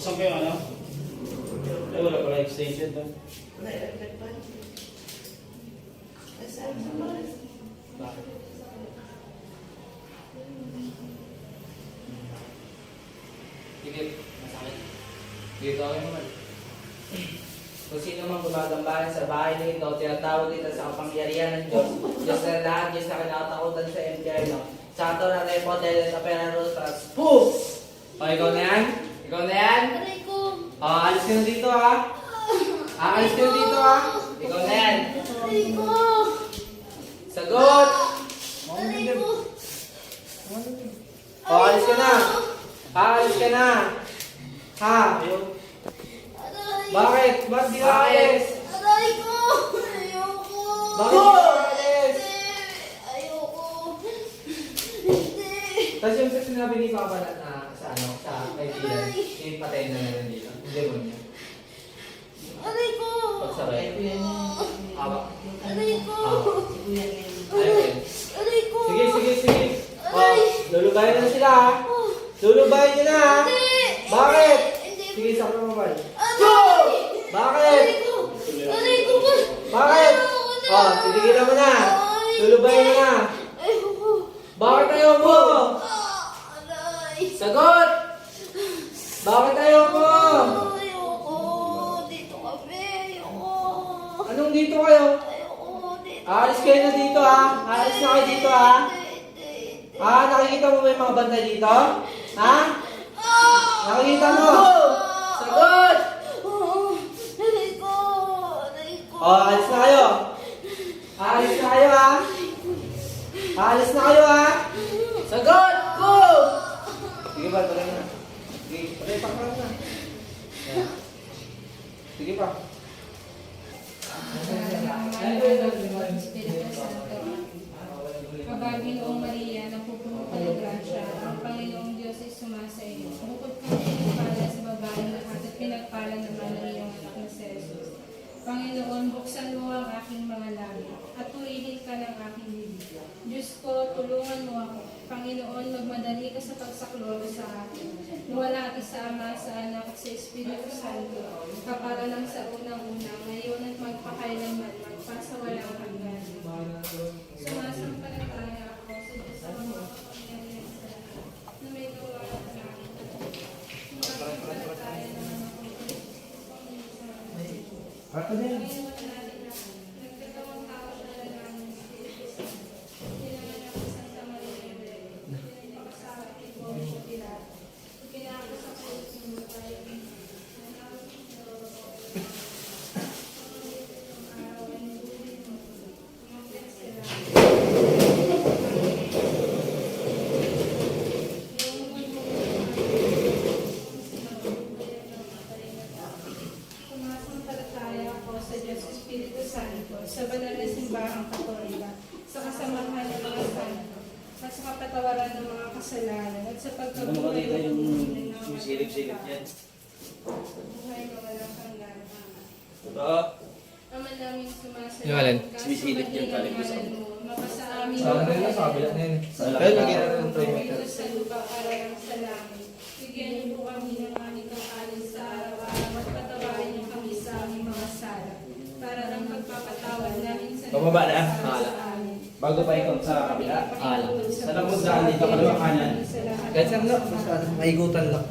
Buksan ko yung ano? Ay, wala pala extension to. Wala, electric pa. Nasaan naman? Bakit? Sige, masakit. Dito ako naman. Kung sino mang gumagambahan sa bahay nito, tinatawag dito sa kapangyarihan ng Diyos. Diyos na lahat, Diyos na kinakatakutan sa impyerno. Sato na repo, dele sa pera rostras. Poof! O, ikaw na yan? Ikaw na yan? Aray ko. O, alis ka na dito ha? Aalis ka na dito ha? Ikaw na yan. Aray ko. Sagot! Aray ko. O, alis ka na. Aalis ka na. Ha? Bakit? Ba't di ka alis? Aray ko. Ayoko. Bakit di ka alis? Hindi. Ayoko. Tapos yung sinabi ni Papa na, na sa ano, sa kaibigan, yung patay na naman dito. Yung demon niya. Aray ko. Pagsabay. Ay, kuya niya. Awa. Aray ko. Aray ko. Sige, sige, sige. O, Aray. lulubayan na sila. Oh. Lulubayan niyo na. Bakit? Sige, sa mo ba? Aray. Bakit? Aray ko. Bakit? Ayoko na. O, titigilan mo na. Ay, Lulubayan mo na. Bakit ayaw mo? Ah. Sagot! Bakit ayaw mo? Ayoko. Dito kami. Ayoko. Anong dito kayo? Ayoko. Dito. Aalis kayo na dito ha. Aalis na kayo dito ha. Ah, nakikita mo ba yung mga bantay dito? Ha? Nakikita mo? Sagot! Oh. O, alis na kayo. Aalis na kayo ha. Aalis na kayo ha. Sagot! Go! Sige ba, tuloy na. Sige, pa ka na. Yan. Sige pa. அப்போதான் kapatawaran ng mga kasalanan, at sa pagkabuhay yung ng mga sumisilip-silip dyan? Buhay na walang hanggan. Totoo. Ama namin sumasalit. Yung alin? Sumisilip Mapasa amin. Sa ano yun? Sa kabila na yun. Sa ng sa lupa para lang sa langit. Bigyan niyo po kami ng aming kakanin sa araw-araw at patawarin niyo kami sa aming mga sala para lang pagpapatawad namin sa Bababa na? nagpapasama Hala. sa amin. Bago pa ikot sa kabila. Ala. Sa labundaan dito, kaliwa kanan. Kahit saan lang, maigutan lang.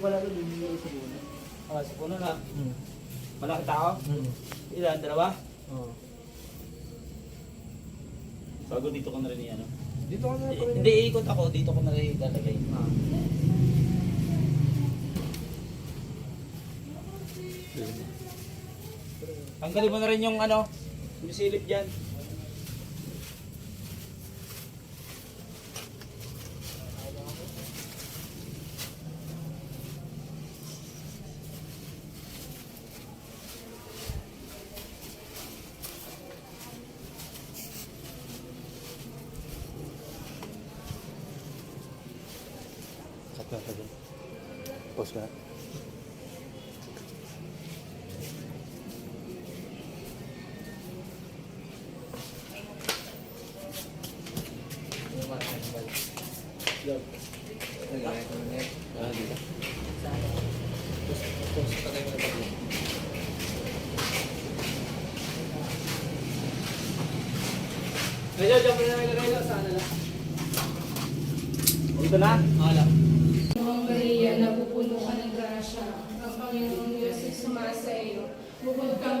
Pala doon. Hindi sa puno. Ah, sa puno na. Hmm. Malaki tao. Hmm. Ilan? Dalawa? Oo. Bago dito ko na rin yan. Dito ka na Eh, Hindi, ikot ako. Dito ko na rin ilalagay. Ah. Tanggalin mo na rin yung ano, yung silip dyan. Cut na ito dyan. Pause ka na. Ah, Medyo, jump na namin na rin. Saan na lang? Dito na? Wala. Ang Maria, napupuno ka ng grasya. Ang Panginoong Diyos ay sumasa iyo. Bukod kang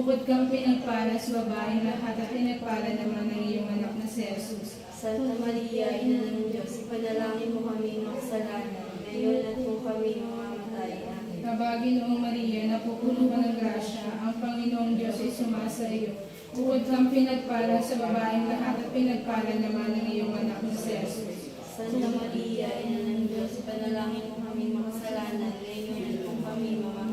Bukod kang pinagpala sa babaeng lahat at pinagpala naman ng iyong anak na si Jesus. Santa Maria, Ina ng Diyos, ipanalangin mo kaming makasalanan, ngayon at kung kami mamamatay. Amen. Aba, Ginoong Maria, napupuno ka ng grasya. Ang Panginoong Diyos ay sumasa iyo. Bukod kang pinagpala sa babaeng lahat at pinagpala naman ng iyong anak na si Jesus. Santa Maria, Ina ng Diyos, ipanalangin mo kaming makasalanan, ngayon at kung kami mamamatay.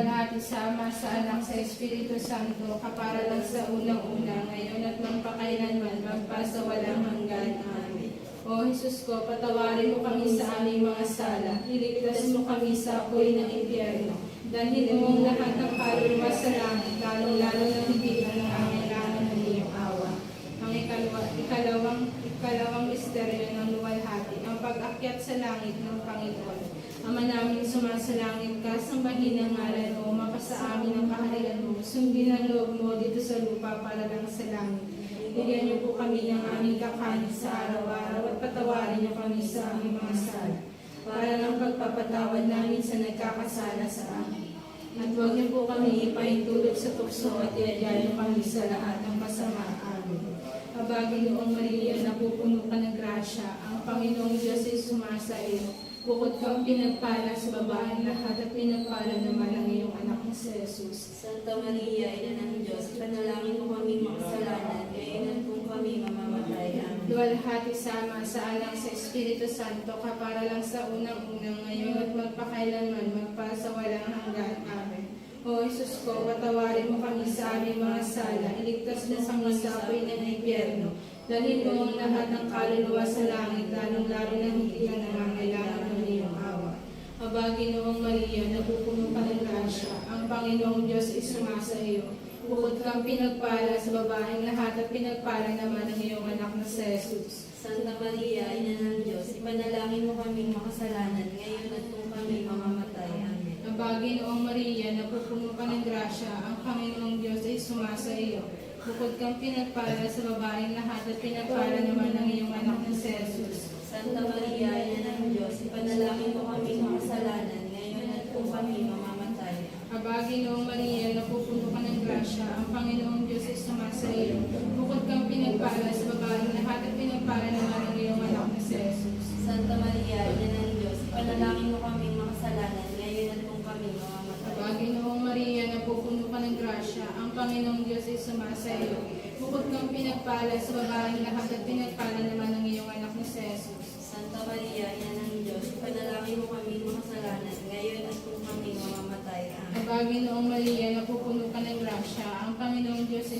Luwalhati sa Ama, sa Anak, sa Espiritu Santo, kapara lang sa unang-una, ngayon at magpakailanman, magpasawalang hanggan. Amen. O Jesus ko, patawarin mo kami sa aming mga sala, iligtas mo kami sa apoy ng impyerno, dalhin mo ang lahat ng kaluluwa sa langit, lalong-lalo na higit ang nangangailangan ng iyong awa. Ang ikalawa, ikalawang, ikalawang misteryo ng luwalhati, ang pag-akyat sa langit ng Panginoon. Ama namin sumasalangit ka, sambahin ang ngalan mo, mapasa amin ang kaharian mo, sundin ang loob mo dito sa lupa para lang sa langit. Bigyan niyo po kami ng aming kakanin sa araw-araw at patawarin niyo kami sa aming mga sala, para ng pagpapatawad namin sa nagkakasala sa amin. At huwag niyo po kami ipaintulog sa tukso at iadya niyo kami sa lahat ng masama. Amen. Abagi noong Maria, napupuno ka ng grasya, ang Panginoong Diyos ay sumasa iyo. Bukod kang pinagpala sa babaeng lahat at pinagpala naman ang iyong anak na si Jesus. Santa Maria, Ina ng Diyos, ipanalangin mo kaming makasalanan, ngayon at kung kami mamamatay. Amen. Luwalhati sama sa anak sa Espiritu Santo, kapara lang sa unang-unang ngayon at magpakailanman, magpasawalang hanggan. Amen. O Jesus ko, patawarin mo kami sa aming mga sala, iligtas kami sa apoy ng impyerno. Dalhin mo ang lahat ng kaluluwa sa langit, lalong-lalo na hindi ka nangangailangan ng iyong awa. Abagi noong Maria, napupuno ka ng grasya, ang Panginoong Diyos ay sumasa iyo. Bukod kang pinagpala sa babaeng lahat at pinagpala naman ang iyong anak na si Jesus. Santa Maria, Ina ng Diyos, ipanalangin mo kaming makasalanan, ngayon at kung kami mamamatay. Amen. Abagi noong Maria, napupuno ka ng grasya, ang Panginoong Diyos ay sumasa iyo. Bukod kang pinagpala sa babaeng lahat at pinagpala naman ang iyong anak na si Jesus. Santa Maria, Ina ng Diyos, ipanalangin mo kaming makasalanan, ngayon at kung kami mamamatay. Abagi noong Maria, napupuno ka ng grasya, ang Panginoong Diyos ay sumasa iyo. Bukod kang pinagpala sa babaeng lahat at pinagpala naman ang iyong anak na si Jesus. Santa Maria, Ina ng Diyos, ipanalangin mo kaming makasalanan, ngayon at kung kami mamamatay. Abagi noong Maria, napupuno ka ng grasya, ang Panginoong Diyos ay sumasa iyo. Bukod kang pinagpala sa babaeng lahat at pinagpala naman ang iyong anak na si Jesus. Santa Maria, Ina ng Diyos, ipanalangin mo kaming makasalanan, ngayon at kung kami mamamatay. Amen. Abagi noong Maria, napupuno ka ng grasya, ang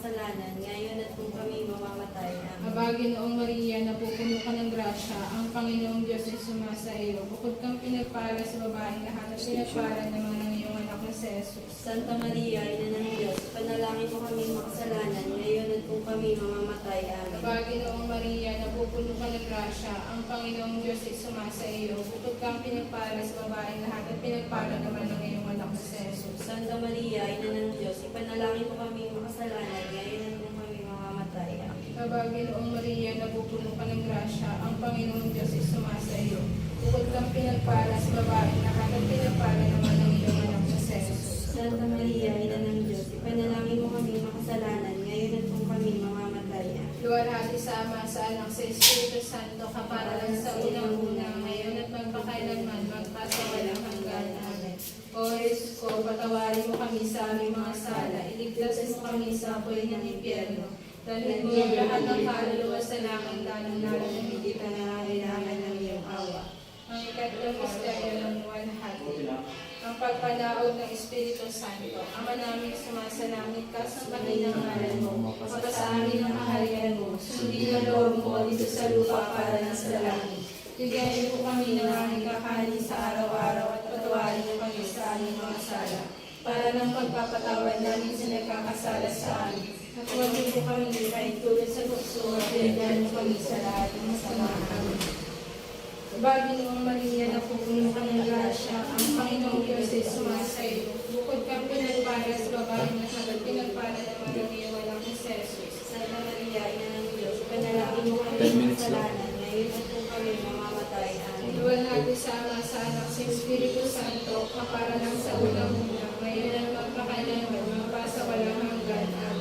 makasalanan, ngayon at at kung kami mamamatay. Amen. Mabagi noong Maria, napupuno ka ng grasya, ang Panginoong Diyos ay sumasa iyo. Bukod kang pinagpala sa babaeng lahat at pinagpala naman ng iyong anak na si Jesus. Santa Maria, Ina ng Diyos, panalangin mo kami makasalanan, ngayon at kung kami mamamatay. Amen. Mabagi noong Maria, napupuno ka ng grasya, ang Panginoong Diyos ay sumasa iyo. Bukod kang pinagpala sa babaeng lahat at pinagpala naman ng iyong Jesus. Santa Maria, Ina ng Diyos, ipanalangin mo kami makasalanan, ngayon kung kami mamamatay. Mabagi noong Maria, napupuno ka ng grasya, ang Panginoong Diyos ay sumasa iyo. Bukod kang pinagpala sa babaeng lahat at pinagpala naman ng iyong anak na si Jesus. Santa Maria, Ina ng Diyos, ipanalangin mo kami makasalanan, ngayon at kung kami mamamatay. Luwalhati sa Ama, sa Anak, sa Espiritu Santo, kaparalan sa unang-una, ngayon at magpakailanman, magpasawalang hanggan. Amen. O Jesus ko, patawarin mo kami sa aming mga sala, iligtas mo kami sa apoy ng impyerno. Dalhin mo ang lahat ng kaluluwa sa langit, lalong-lalo na hindi ka nangangailangan ng iyong awa. Ang ikatlong misteryo ng luwalhati, ang pagpanaog ng Espiritu Santo. Ama namin sumasalangit ka sa kaninang ngalan mo. Mapasa amin ang kaharian mo. Sundin ang loob mo dito sa lupa para na sa langit. Bigyan po kami ng aming kakanin sa araw-araw at patawarin niyo kami sa aming mga sala. Para ng pagpapatawad namin sa nagkakasala sa amin. At huwag niyo po kami nikain tulad sa bukso at pinagyan mo kami sa lahat ng masama. Amen. Bago noong Maria na pupuno ka ng grasya, ang Panginoong Diyos ay sumasa iyo. Bukod kang pinagpala sa babaeng lahat at pinagpala ng iyong anak ni Jesus. Santa Maria, Ina ng Diyos, ipanalangin mo kami makasalanan, ngayon at kung kami mamamatay. Amen. Iwan natin sa Ama, sa Anak, sa Espiritu Santo, kapara lang sa unang kanya, para sa walang hanggan. Amen.